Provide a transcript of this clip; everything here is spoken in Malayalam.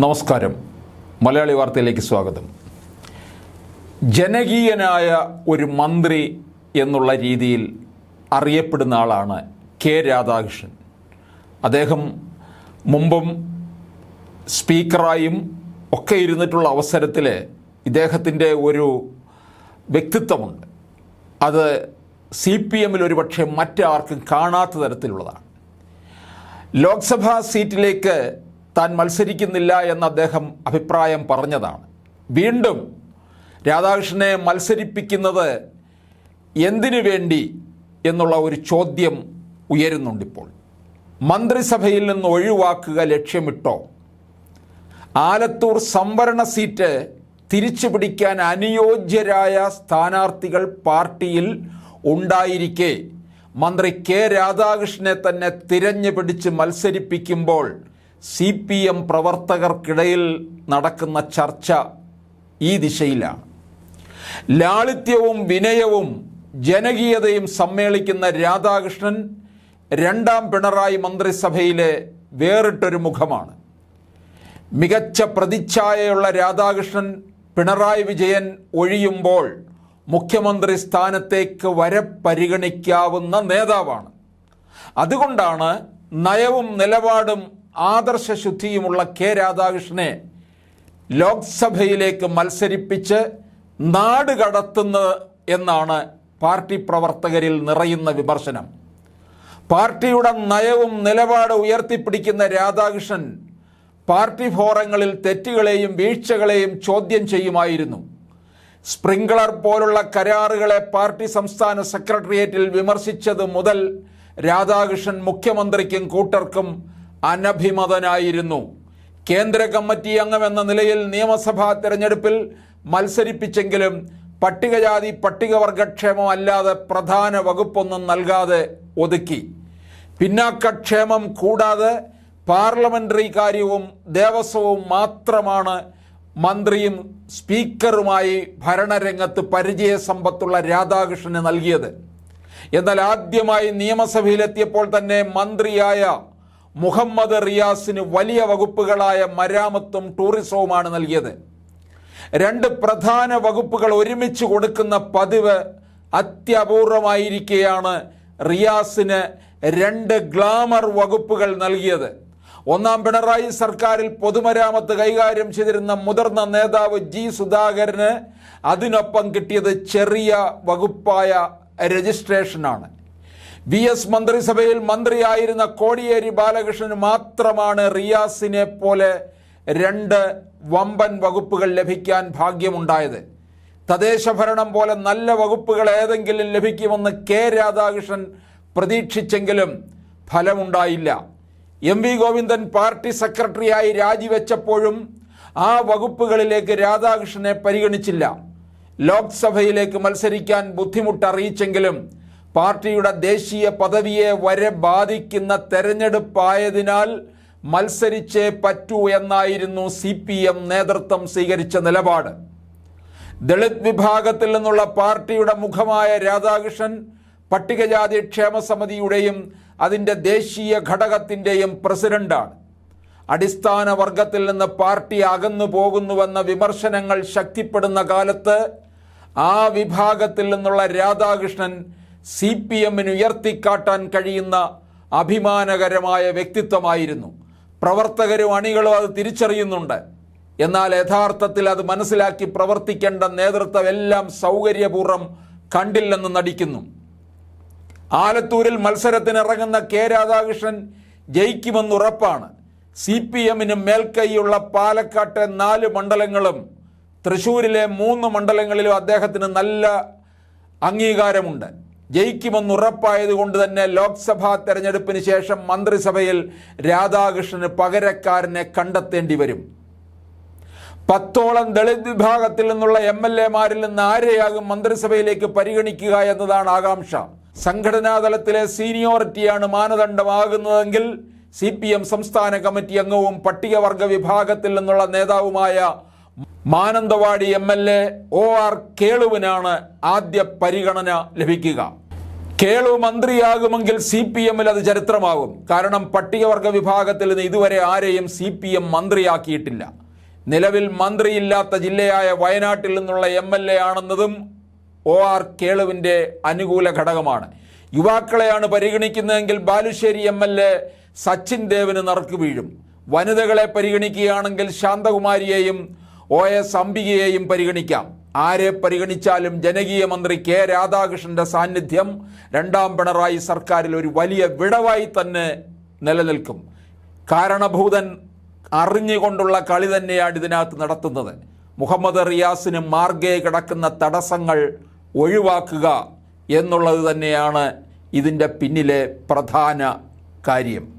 നമസ്കാരം. മലയാളി വാർത്തയിലേക്ക് സ്വാഗതം. ജനകീയനായ ഒരു മന്ത്രി എന്നുള്ള രീതിയിൽ അറിയപ്പെടുന്ന ആളാണ് കെ രാധാകൃഷ്ണൻ. അദ്ദേഹം മുമ്പും സ്പീക്കറായും ഒക്കെ ഇരുന്നിട്ടുള്ള അവസരത്തിൽ ഇദ്ദേഹത്തിന്റെ ഒരു വ്യക്തിത്വമുണ്ട്. അത് സി പി എമ്മിൽ ഒരുപക്ഷെ മറ്റാർക്കും കാണാത്ത തരത്തിലുള്ളതാണ്. ലോക്സഭാ സീറ്റിലേക്ക് താൻ മത്സരിക്കുന്നില്ല എന്ന് അദ്ദേഹം അഭിപ്രായം പറഞ്ഞതാണ്. വീണ്ടും രാധാകൃഷ്ണനെ മത്സരിപ്പിക്കുന്നത് എന്തിനു വേണ്ടി എന്നുള്ള ഒരു ചോദ്യം ഉയരുന്നുണ്ടിപ്പോൾ. മന്ത്രിസഭയിൽ നിന്ന് ഒഴിവാക്കുക ലക്ഷ്യമിട്ടോ? ആലത്തൂർ സംവരണ സീറ്റ് തിരിച്ചു പിടിക്കാൻ അനുയോജ്യരായ സ്ഥാനാർത്ഥികൾ പാർട്ടിയിൽ ഉണ്ടായിരിക്കെ. മന്ത്രി കെ രാധാകൃഷ്ണനെ തന്നെ തിരഞ്ഞു പിടിച്ച് മത്സരിപ്പിക്കുമ്പോൾ സി പി എം പ്രവർത്തകർക്കിടയിൽ നടക്കുന്ന ചർച്ച ഈ ദിശയിലാണ്. ലാളിത്യവും വിനയവും ജനകീയതയും സമ്മേളിക്കുന്ന രാധാകൃഷ്ണൻ രണ്ടാം പിണറായി മന്ത്രിസഭയിലെ വേറിട്ടൊരു മുഖമാണ്. മികച്ച പ്രതിച്ഛായയുള്ള രാധാകൃഷ്ണൻ പിണറായി വിജയൻ ഒഴിയുമ്പോൾ മുഖ്യമന്ത്രി സ്ഥാനത്തേക്ക് വരെ പരിഗണിക്കാവുന്ന നേതാവാണ്. അതുകൊണ്ടാണ് നയവും നിലപാടും ആദർശശുദ്ധിയുമുള്ള കെ രാധാകൃഷ്ണനെ ലോക്സഭയിലേക്ക് മത്സരിപ്പിച്ച് നാട് കടത്തുന്നത് എന്നാണ് പാർട്ടി പ്രവർത്തകരിൽ നിറയുന്ന വിമർശനം. പാർട്ടിയുടെ നയവും നിലപാട് ഉയർത്തിപ്പിടിക്കുന്ന രാധാകൃഷ്ണൻ പാർട്ടി ഫോറങ്ങളിൽ തെറ്റുകളെയും വീഴ്ചകളെയും ചോദ്യം ചെയ്യുമായിരുന്നു. സ്പ്രിംഗ്ലർ പോലുള്ള കരാറുകളെ പാർട്ടി സംസ്ഥാന സെക്രട്ടേറിയറ്റിൽ വിമർശിച്ചത് മുതൽ രാധാകൃഷ്ണൻ മുഖ്യമന്ത്രിക്കും കൂട്ടർക്കും അനഭിമതനായിരുന്നു. കേന്ദ്ര കമ്മിറ്റി അംഗമെന്ന നിലയിൽ നിയമസഭാ തെരഞ്ഞെടുപ്പിൽ മത്സരിപ്പിച്ചെങ്കിലും പട്ടികജാതി പട്ടികവർഗക്ഷേമം അല്ലാതെ പ്രധാന വകുപ്പൊന്നും നൽകാതെ ഒതുക്കി. പിന്നാക്കക്ഷേമം കൂടാതെ പാർലമെന്ററി കാര്യവും ദേവസ്വവും മാത്രമാണ് മന്ത്രിയും സ്പീക്കറുമായി ഭരണരംഗത്ത് പരിചയസമ്പത്തുള്ള രാധാകൃഷ്ണന് നൽകിയത്. എന്നാൽ ആദ്യമായി നിയമസഭയിലെത്തിയപ്പോൾ തന്നെ മന്ത്രിയായ മുഹമ്മദ് റിയാസിന് വലിയ വകുപ്പുകളായ മരാമത്തും ടൂറിസവുമാണ് നൽകിയത്. രണ്ട് പ്രധാന വകുപ്പുകൾ ഒരുമിച്ച് കൊടുക്കുന്ന പതിവ് അത്യപൂർവമായിരിക്കെയാണ് റിയാസിന് രണ്ട് ഗ്ലാമർ വകുപ്പുകൾ നൽകിയത്. ഒന്നാം പിണറായി സർക്കാരിൽ പൊതുമരാമത്ത് കൈകാര്യം ചെയ്തിരുന്ന മുതിർന്ന നേതാവ് ജി സുധാകരന് അതിനൊപ്പം കിട്ടിയത് ചെറിയ വകുപ്പായ രജിസ്ട്രേഷനാണ്. വി എസ് മന്ത്രിസഭയിൽ മന്ത്രിയായിരുന്ന കോടിയേരി ബാലകൃഷ്ണന് മാത്രമാണ് റിയാസിനെ പോലെ രണ്ട് വമ്പൻ വകുപ്പുകൾ ലഭിക്കാൻ ഭാഗ്യമുണ്ടായത്. തദ്ദേശഭരണം പോലെ നല്ല വകുപ്പുകൾ ഏതെങ്കിലും ലഭിക്കുമെന്ന് കെ രാധാകൃഷ്ണൻ പ്രതീക്ഷിച്ചെങ്കിലും ഫലമുണ്ടായില്ല. എം വി ഗോവിന്ദൻ പാർട്ടി സെക്രട്ടറിയായി രാജിവെച്ചപ്പോഴും ആ വകുപ്പുകളിലേക്ക് രാധാകൃഷ്ണനെ പരിഗണിച്ചില്ല. ലോക്സഭയിലേക്ക് മത്സരിക്കാൻ ബുദ്ധിമുട്ടറിയിച്ചെങ്കിലും പാർട്ടിയുടെ ദേശീയ പദവിയെ വരെ ബാധിക്കുന്ന തെരഞ്ഞെടുപ്പായതിനാൽ മത്സരിച്ചേ പറ്റൂ എന്നായിരുന്നു സി പി എം നേതൃത്വം സ്വീകരിച്ച നിലപാട്. ദളിത് വിഭാഗത്തിൽ നിന്നുള്ള പാർട്ടിയുടെ മുഖമായ രാധാകൃഷ്ണൻ പട്ടികജാതി ക്ഷേമ സമിതിയുടെയും അതിന്റെ ദേശീയ ഘടകത്തിന്റെയും പ്രസിഡന്റാണ്. അടിസ്ഥാന വർഗത്തിൽ നിന്ന് പാർട്ടി അകന്നു പോകുന്നുവെന്ന വിമർശനങ്ങൾ ശക്തിപ്പെടുന്ന കാലത്ത് ആ വിഭാഗത്തിൽ നിന്നുള്ള രാധാകൃഷ്ണൻ സി പി എമ്മിന് ഉയർത്തിക്കാട്ടാൻ കഴിയുന്ന അഭിമാനകരമായ വ്യക്തിത്വമായിരുന്നു. പ്രവർത്തകരും അണികളും അത് തിരിച്ചറിയുന്നുണ്ട്. എന്നാൽ യഥാർത്ഥത്തിൽ അത് മനസ്സിലാക്കി പ്രവർത്തിക്കേണ്ട നേതൃത്വം എല്ലാം സൗകര്യപൂർവം കണ്ടില്ലെന്ന് നടിക്കുന്നു. ആലത്തൂരിൽ മത്സരത്തിനിറങ്ങുന്ന കെ രാധാകൃഷ്ണൻ ജയിക്കുമെന്നുറപ്പാണ് സി പി എമ്മിന് മേൽക്കൈയുള്ള പാലക്കാട്ടെ നാല് മണ്ഡലങ്ങളും തൃശ്ശൂരിലെ മൂന്ന് മണ്ഡലങ്ങളിലും അദ്ദേഹത്തിന് നല്ല അംഗീകാരമുണ്ട്. ജയിക്കുമെന്ന് ഉറപ്പായതുകൊണ്ട് തന്നെ ലോക്സഭാ തെരഞ്ഞെടുപ്പിന് ശേഷം മന്ത്രിസഭയിൽ രാധാകൃഷ്ണന് പകരക്കാരനെ കണ്ടെത്തേണ്ടി വരും. പത്തോളം ദളിത് വിഭാഗത്തിൽ നിന്നുള്ള എം എൽ എമാരിൽ നിന്ന് ആരെയാകും മന്ത്രിസഭയിലേക്ക് പരിഗണിക്കുക എന്നതാണ് ആകാംക്ഷ. സംഘടനാ തലത്തിലെ സീനിയോറിറ്റിയാണ് മാനദണ്ഡമാകുന്നതെങ്കിൽ സി പി എം സംസ്ഥാന കമ്മിറ്റി അംഗവും പട്ടികവർഗ വിഭാഗത്തിൽ നിന്നുള്ള നേതാവുമായ Mananthavady M L A O R കേളുവിനാണ് ആദ്യ പരിഗണന ലഭിക്കുക. കേളു മന്ത്രിയാകുമെങ്കിൽ സി പി എമ്മിൽ അത് ചരിത്രമാകും. കാരണം പട്ടികവർഗ വിഭാഗത്തിൽ നിന്ന് ഇതുവരെ ആരെയും സി പി എം മന്ത്രിയാക്കിയിട്ടില്ല. നിലവിൽ മന്ത്രിയില്ലാത്ത ജില്ലയായ വയനാട്ടിൽ നിന്നുള്ള എം എൽ എ ആണെന്നതും ഒ ആർ കേളുവിന്റെ അനുകൂല ഘടകമാണ്. യുവാക്കളെയാണ് പരിഗണിക്കുന്നതെങ്കിൽ Balussery M L A Sachin ദേവിന് നറുക്ക് വീഴും. വനിതകളെ പരിഗണിക്കുകയാണെങ്കിൽ ശാന്തകുമാരിയെയും ഒ എസ് അംബികയെയും പരിഗണിക്കാം. ആരെ പരിഗണിച്ചാലും ജനകീയ മന്ത്രി കെ രാധാകൃഷ്ണന്റെ സാന്നിധ്യം രണ്ടാം പിണറായി സർക്കാരിൽ ഒരു വലിയ വിടവായി തന്നെ നിലനിൽക്കും. കാരണഭൂതൻ അറിഞ്ഞുകൊണ്ടുള്ള കളി തന്നെയാണ് ഇതിനകത്ത് നടത്തുന്നത്. മുഹമ്മദ് റിയാസിന് മാർഗേ കിടക്കുന്ന തടസ്സങ്ങൾ ഒഴിവാക്കുക എന്നുള്ളത് തന്നെയാണ് ഇതിന്റെ പിന്നിലെ പ്രധാന കാര്യം.